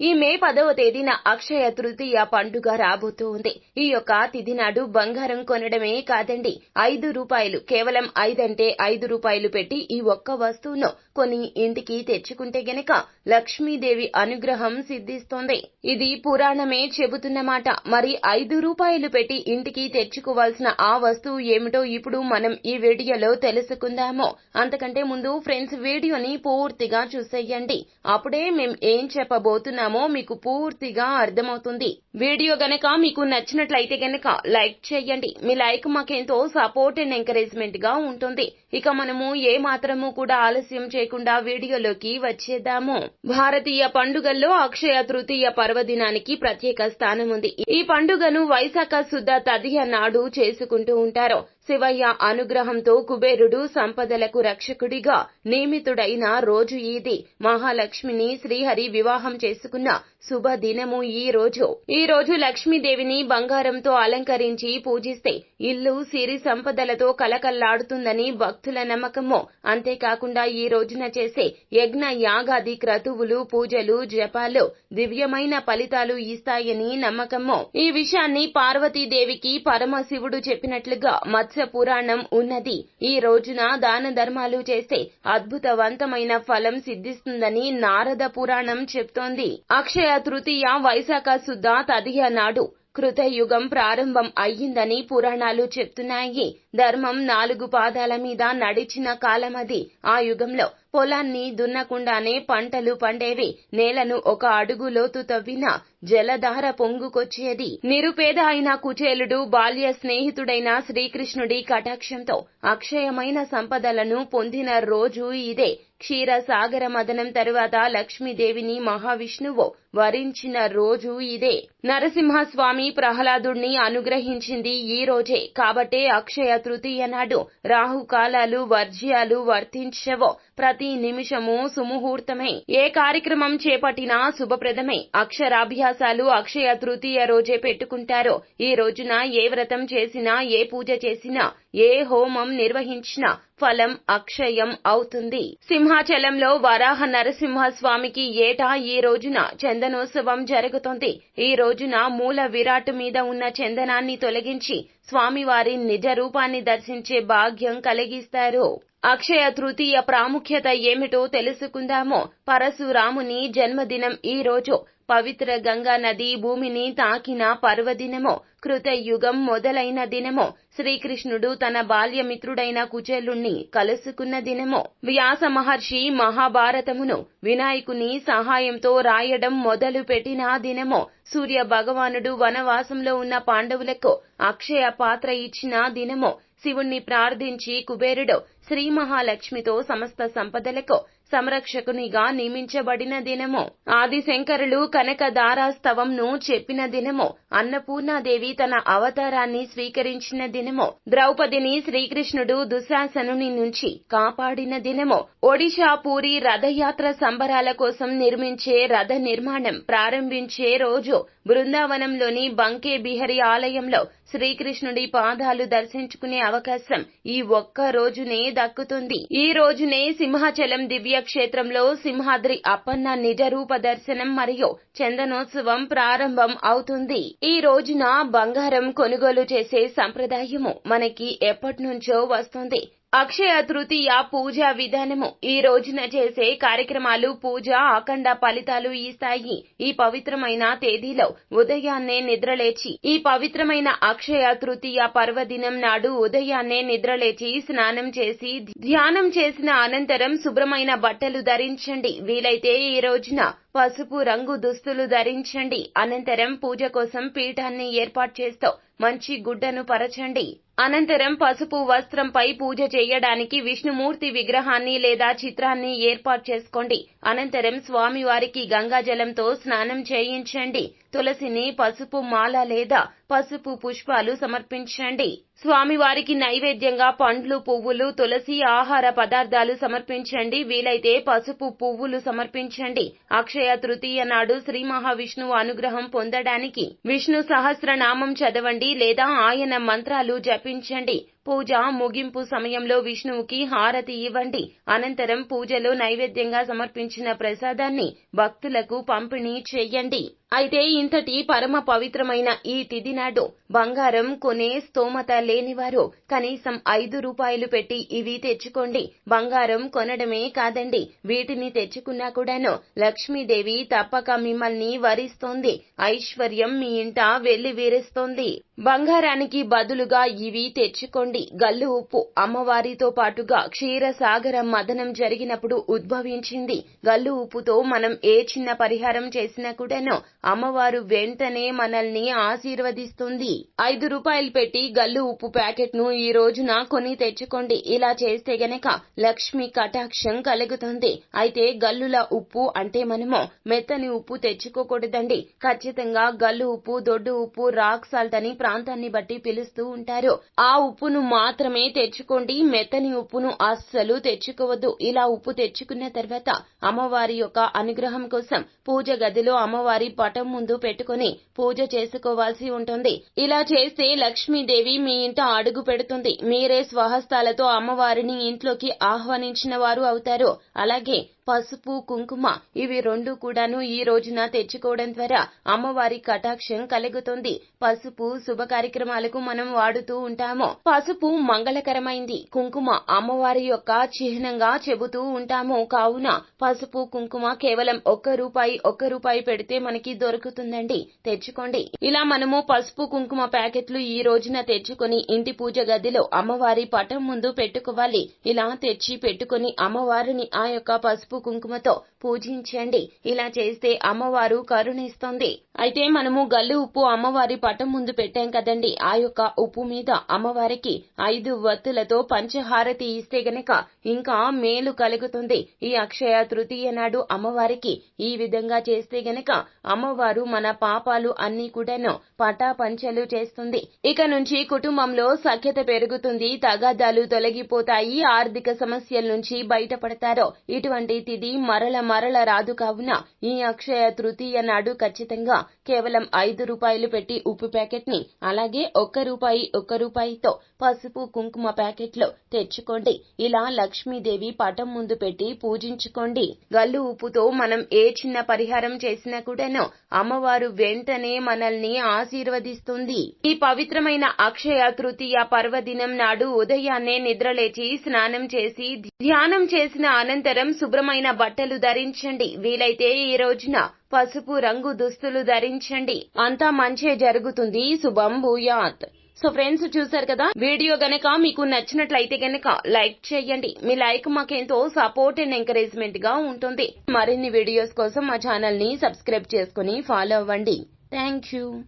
ఈ మే పదవ తేదీన అక్షయ తృతీయ పండుగ రాబోతోంది. ఈ యొక్క తిథి నాడు బంగారం కొనడమే కాదండి. ఐదు రూపాయలు కేవలం ఐదంటే ఐదు రూపాయలు పెట్టి ఈ ఒక్క వస్తువును కొని ఇంటికి తెచ్చుకుంటే గనక లక్ష్మీదేవి అనుగ్రహం సిద్ధిస్తోంది. ఇది పురాణమే చెబుతున్నమాట మరి ఐదు రూపాయలు పెట్టి ఇంటికి తెచ్చుకోవాల్సిన ఆ వస్తువు ఏమిటో ఇప్పుడు మనం ఈ వీడియోలో తెలుసుకుందాము. అంతకంటే ముందు ఫ్రెండ్స్ వీడియోని పూర్తిగా చూసేయండి. అప్పుడే మేం ఏం చెప్పబోతున్నాం చేస్తున్నామో మీకు పూర్తిగా అర్థమవుతుంది. వీడియో గనక మీకు నచ్చినట్లయితే గనక లైక్ చేయండి. మీ లైక్ మాకెంతో సపోర్ట్ అండ్ ఎంకరేజ్మెంట్గా ఉంటుంది. ఇక మనము ఏ మాత్రము కూడా ఆలస్యం చేయకుండా వీడియోలోకి వచ్చేద్దాము. భారతీయ పండుగల్లో అక్షయ తృతీయ పర్వదినానికి ప్రత్యేక స్థానం ఉంది. ఈ పండుగను వైశాఖ శుద్ధ తదియ నాడు చేసుకుంటూ ఉంటారు. శివయ్య అనుగ్రహంతో కుబేరుడు సంపదలకు రక్షకుడిగా నియమితుడైన రోజు ఇది మహాలక్ష్మిని శ్రీహరి వివాహం చేసుకున్న శుభదినము ఈ రోజు. ఈ రోజు లక్ష్మీదేవిని బంగారంతో అలంకరించి పూజిస్తే ఇల్లు సిరి సంపదలతో కలకల్లాడుతుందని భక్తుల నమ్మకము. అంతేకాకుండా ఈ రోజున చేసే యజ్ఞ యాగాది క్రతువులు పూజలు జపాలు దివ్యమైన ఫలితాలు ఇస్తాయని నమ్మకము. ఈ విషయాన్ని పార్వతీదేవికి పరమశివుడు చెప్పినట్లుగా మత్స్య పురాణం ఉన్నది. ఈ రోజున దాన ధర్మాలు చేస్తే అద్భుతవంతమైన ఫలం సిద్ధిస్తుందని నారద పురాణం చెప్తోంది. అక్షయ తృతీయ వైశాఖ శుద్ధ తదియ నాడు కృతయుగం ప్రారంభం అయ్యిందని పురాణాలు చెప్తున్నాయి. ధర్మం నాలుగు పాదాల మీద నడిచిన కాలమది. ఆ యుగంలో పొలాన్ని దున్నకుండానే పంటలు పండేవి. నేలను ఒక అడుగు లోతు తవ్విన జలధార పొంగుకొచ్చేది. నిరుపేద అయిన కుచేలుడు బాల్య స్నేహితుడైన శ్రీకృష్ణుడి కటాక్షంతో అక్షయమైన సంపదలను పొందిన రోజు ఇదే. క్షీర సాగర మదనం తరువాత లక్ష్మీదేవిని మహావిష్ణువు వరించిన రోజు ఇదే. నరసింహస్వామి ప్రహ్లాదుణ్ణి అనుగ్రహించింది ఈ రోజే. కాబట్టే అక్షయ తృతీయ నాడు రాహుకాలాలు వర్జ్యాలు వర్తించవో. ప్రతి నిమిషము సుముహూర్తమే. ఏ కార్యక్రమం చేపట్టినా శుభప్రదమే. అక్షరాభ్యాసాలు అక్షయ తృతీయ రోజే పెట్టుకుంటారో. ఈ రోజున ఏ వ్రతం చేసినా ఏ పూజ చేసినా ఏ హోమం నిర్వహించినా ఫలం అక్షయం అవుతుంది. సింహాచలంలో వరాహ నరసింహ స్వామికి ఏటా ఈ రోజున చందనోత్సవం జరుగుతుంది. ఈ రోజు రోజున మూల విరాట్ మీద ఉన్న చందనాన్ని తొలగించి స్వామివారి నిజ రూపాన్ని దర్శించే భాగ్యం కలిగిస్తారు? అక్షయ తృతీయ ప్రాముఖ్యత ఏమిటో తెలుసుకుందామో. పరశురాముని జన్మదినం ఈ రోజు. పవిత్ర గంగా నది భూమిని తాకిన పర్వదినమో. కృతయుగం మొదలైన దినమో. శ్రీకృష్ణుడు తన బాల్యమిత్రుడైన కుచేలుణ్ణి కలుసుకున్న దినమో. వ్యాస మహర్షి మహాభారతమును వినాయకుని సహాయంతో రాయడం మొదలు పెట్టిన దినమో. సూర్య భగవానుడు వనవాసంలో ఉన్న పాండవులకు అక్షయ పాత్ర ఇచ్చిన దినమో శివుణ్ణి ప్రార్థించి కుబేరుడు శ్రీ మహాలక్ష్మితో సమస్త సంపదలకు సంరక్షకునిగా నియమించబడిన దినము. ఆదిశంకరులు కనకదారాస్తవంను చెప్పిన దినము. అన్నపూర్ణాదేవి తన అవతారాన్ని స్వీకరించిన దినము. ద్రౌపదిని శ్రీకృష్ణుడు దుశ్శాసనుని నుంచి కాపాడిన దినము. ఒడిషా పూరి రథయాత్ర సంబరాల కోసం నిర్మించే రథ నిర్మాణం ప్రారంభించే రోజు బృందావనంలోని బంకే బిహరి ఆలయంలో శ్రీకృష్ణుడి పాదాలు దర్శించుకునే అవకాశం ఈ ఒక్క రోజునే దక్కుతుంది. ఈ రోజునే సింహాచలం దివ్య క్షేత్రంలో సింహాద్రి అప్పన్న నిజ రూప దర్శనం మరియు చందనోత్సవం ప్రారంభం అవుతుంది. ఈ రోజున బంగారం కొనుగోలు చేసే సంప్రదాయము మనకి ఎప్పటి నుంచో వస్తుంది. అక్షయ తృతీయ పూజా విధానము. ఈ రోజున చేసే కార్యక్రమాలు పూజ అఖండ ఫలితాలు ఇస్తాయి. ఈ పవిత్రమైన తేదీలో ఉదయాన్నే నిద్రలేచి ఈ పవిత్రమైన అక్షయ తృతీయ పర్వదినం నాడు ఉదయాన్నే నిద్రలేచి స్నానం చేసి ధ్యానం చేసిన అనంతరం శుభ్రమైన బట్టలు ధరించండి. వీలైతే ఈ రోజున పసుపు రంగు దుస్తులు ధరించండి. అనంతరం పూజ కోసం పీఠాన్ని ఏర్పాటు చేస్తూ మంచి గుడ్డను పరచండి. అనంతరం పసుపు వస్త్రంపై పూజ చేయడానికి విష్ణుమూర్తి విగ్రహాన్ని లేదా చిత్రాన్ని ఏర్పాటు చేసుకోండి. అనంతరం స్వామివారికి గంగాజలంతో స్నానం చేయించండి. తులసిని పసుపు మాల లేదా పసుపు పుష్పాలు సమర్పించండి. స్వామివారికి నైవేద్యంగా పండ్లు పువ్వులు తులసి ఆహార పదార్థాలు సమర్పించండి. వీలైతే పసుపు పువ్వులు సమర్పించండి. అక్షయ తృతీయ నాడు శ్రీ మహావిష్ణువు అనుగ్రహం పొందడానికి విష్ణు సహస్రనామం చదవండి లేదా ఆయన మంత్రాలు జపించండి. పూజ ముగింపు సమయంలో విష్ణువుకి హారతి ఇవ్వండి. అనంతరం పూజలో నైవేద్యంగా సమర్పించిన ప్రసాదాన్ని భక్తులకు పంపిణీ చేయండి. అయితే ఇంతటి పరమ పవిత్రమైన ఈ తిదినాడు బంగారం కొనే స్తోమత లేనివారు కనీసం ఐదు రూపాయలు పెట్టి ఇవి తెచ్చుకోండి. బంగారం కొనడమే కాదండి. వీటిని తెచ్చుకున్నా కూడాను లక్ష్మీదేవి తప్పక మిమ్మల్ని వరిస్తోంది. ఐశ్వర్యం మీ ఇంట వెళ్ళి వీరేస్తోంది బంగారానికి బదులుగా ఇవి తెచ్చుకోండి. గల్లు ఉప్పు అమ్మవారితో పాటుగా క్షీరసాగర మదనం జరిగినప్పుడు ఉద్భవించింది. గల్లు ఉప్పుతో మనం ఏ చిన్న పరిహారం చేసినా కూడాను అమ్మవారు వెంటనే మనల్ని ఆశీర్వదిస్తుంది. ఐదు రూపాయలు పెట్టి గల్లు ఉప్పు ప్యాకెట్ను ఈ రోజున కొని తెచ్చుకోండి. ఇలా చేస్తే గనక లక్ష్మి కటాక్షం కలుగుతుంది. అయితే గల్లుల ఉప్పు అంటే మనము మెత్తని ఉప్పు తెచ్చుకోకూడదండి. ఖచ్చితంగా గల్లు ఉప్పు దొడ్డు ఉప్పు రాక్ సాల్ట్ అని ప్రాంతాన్ని బట్టి పిలుస్తూ ఉంటారు. ఆ ఉప్పును మాత్రమే తెచ్చుకోండి. మెత్తని ఉప్పును అస్సలు తెచ్చుకోవద్దు. ఇలా ఉప్పు తెచ్చుకున్న తర్వాత అమ్మవారి యొక్క అనుగ్రహం కోసం పూజ గదిలో అమ్మవారి పటం ముందు పెట్టుకుని పూజ చేసుకోవాల్సి ఉంటుంది. ఇలా చేస్తే లక్ష్మీదేవి మీ ఇంట అడుగు పెడుతుంది. మీరే స్వహస్తాలతో అమ్మవారిని ఇంట్లోకి ఆహ్వానించిన వారు అవుతారు. అలాగే పసుపు కుంకుమ ఇవి రెండు కూడాను ఈ రోజున తెచ్చుకోవడం ద్వారా అమ్మవారి కటాక్షం కలుగుతుంది. పసుపు శుభ కార్యక్రమాలకు మనం వాడుతూ ఉంటాము. పసుపు మంగళకరమైంది. కుంకుమ అమ్మవారి యొక్క చిహ్నంగా చెబుతూ ఉంటాము. కావున పసుపు కుంకుమ కేవలం ఒక్క రూపాయి ఒక్క రూపాయి పెడితే మనకి దొరుకుతుందండి. తెచ్చుకోండి. ఇలా మనము పసుపు కుంకుమ ప్యాకెట్లు ఈ రోజున తెచ్చుకొని ఇంటి పూజ గదిలో అమ్మవారి పటం ముందు పెట్టుకోవాలి. ఇలా తెచ్చి పెట్టుకొని అమ్మవారిని ఆ యొక్క పసుపు కుంకుమతో పూజించండి. ఇలా చేస్తే అమ్మవారు కరుణిస్తుంది. అయితే మనము గల్లు ఉప్పు అమ్మవారి పటం ముందు పెట్టాం కదండి. ఆ యొక్క ఉప్పు మీద అమ్మవారికి ఐదు వత్తులతో పంచహారతి ఇస్తే గనక ఇంకా మేలు కలుగుతుంది. ఈ అక్షయ తృతీయ నాడు అమ్మవారికి ఈ విధంగా చేస్తే గనక అమ్మవారు మన పాపాలు అన్ని కూడాను పటాపంచలు చేస్తుంది. ఇక నుంచి కుటుంబంలో సఖ్యత పెరుగుతుంది. తగాదాలు తొలగిపోతాయి. ఆర్థిక సమస్యల నుంచి బయటపడతారు. ఇటువంటి తిథి మరల మరల రాదు కావున ఈ అక్షయ తృతీయ నాడు ఖచ్చితంగా కేవలం ఐదు రూపాయలు పెట్టి ఉప్పు ప్యాకెట్ని అలాగే ఒక్క రూపాయి ఒక్క రూపాయితో పసుపు కుంకుమ ప్యాకెట్లు తెచ్చుకోండి. ఇలా లక్ష్మీదేవి పటం ముందు పెట్టి పూజించుకోండి. గల్లు ఉప్పుతో మనం ఏ చిన్న పరిహారం చేసినా కూడాను అమ్మవారు వెంటనే మనల్ని ఆశీర్వదిస్తుంది. ఈ పవిత్రమైన అక్షయ తృతీయ పర్వదినం నాడు ఉదయాన్నే నిద్రలేచి స్నానం చేసి ధ్యానం చేసిన అనంతరం శుభ్రమైన బట్టలు ధరించండి. వీలైతే ఈ రోజున పసుపు రంగు దుస్తులు ధరించండి. అంతా మంచే జరుగుతుంది. శుభం భూయాత్. సో ఫ్రెండ్స్ చూసారు కదా? వీడియో గనక మీకు నచ్చినట్లయితే గనక లైక్ చేయండి. మీ లైక్ మాకెంతో సపోర్ట్ అండ్ ఎంకరేజ్మెంట్గా ఉంటుంది. మరిన్ని వీడియోస్ కోసం మా ఛానల్ని సబ్స్క్రైబ్ చేసుకుని ఫాలో అవ్వండి. Thank you.